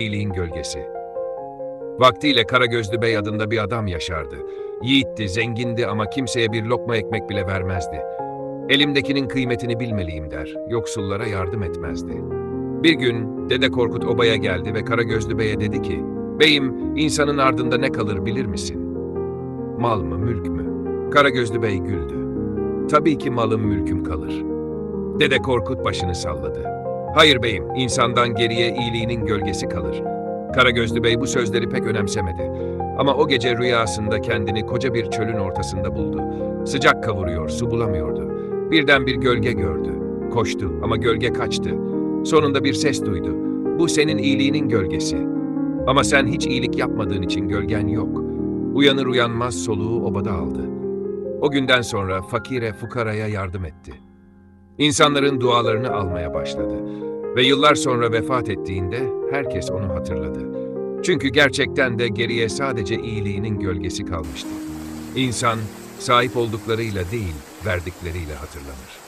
iyiliğin gölgesi. Vaktiyle Karagözlü Bey adında bir adam yaşardı. Yiğitti, zengindi ama kimseye bir lokma ekmek bile vermezdi. Elimdekinin kıymetini bilmeliyim der, yoksullara yardım etmezdi. Bir gün Dede Korkut obaya geldi ve Karagözlü Bey'e dedi ki, Beyim, insanın ardında ne kalır bilir misin? Mal mı, mülk mü? Karagözlü Bey güldü. Tabii ki malım mülküm kalır. Dede Korkut başını salladı. Hayır beyim, insandan geriye iyiliğinin gölgesi kalır. Karagözlü Bey bu sözleri pek önemsemedi. Ama o gece rüyasında kendini koca bir çölün ortasında buldu. Sıcak kavuruyor, su bulamıyordu. Birden bir gölge gördü. Koştu ama gölge kaçtı. Sonunda bir ses duydu. Bu senin iyiliğinin gölgesi. Ama sen hiç iyilik yapmadığın için gölgen yok. Uyanır uyanmaz soluğu obada aldı. O günden sonra fakire fukaraya yardım etti. İnsanların dualarını almaya başladı. Ve yıllar sonra vefat ettiğinde herkes onu hatırladı. Çünkü gerçekten de geriye sadece iyiliğinin gölgesi kalmıştı. İnsan sahip olduklarıyla değil, verdikleriyle hatırlanır.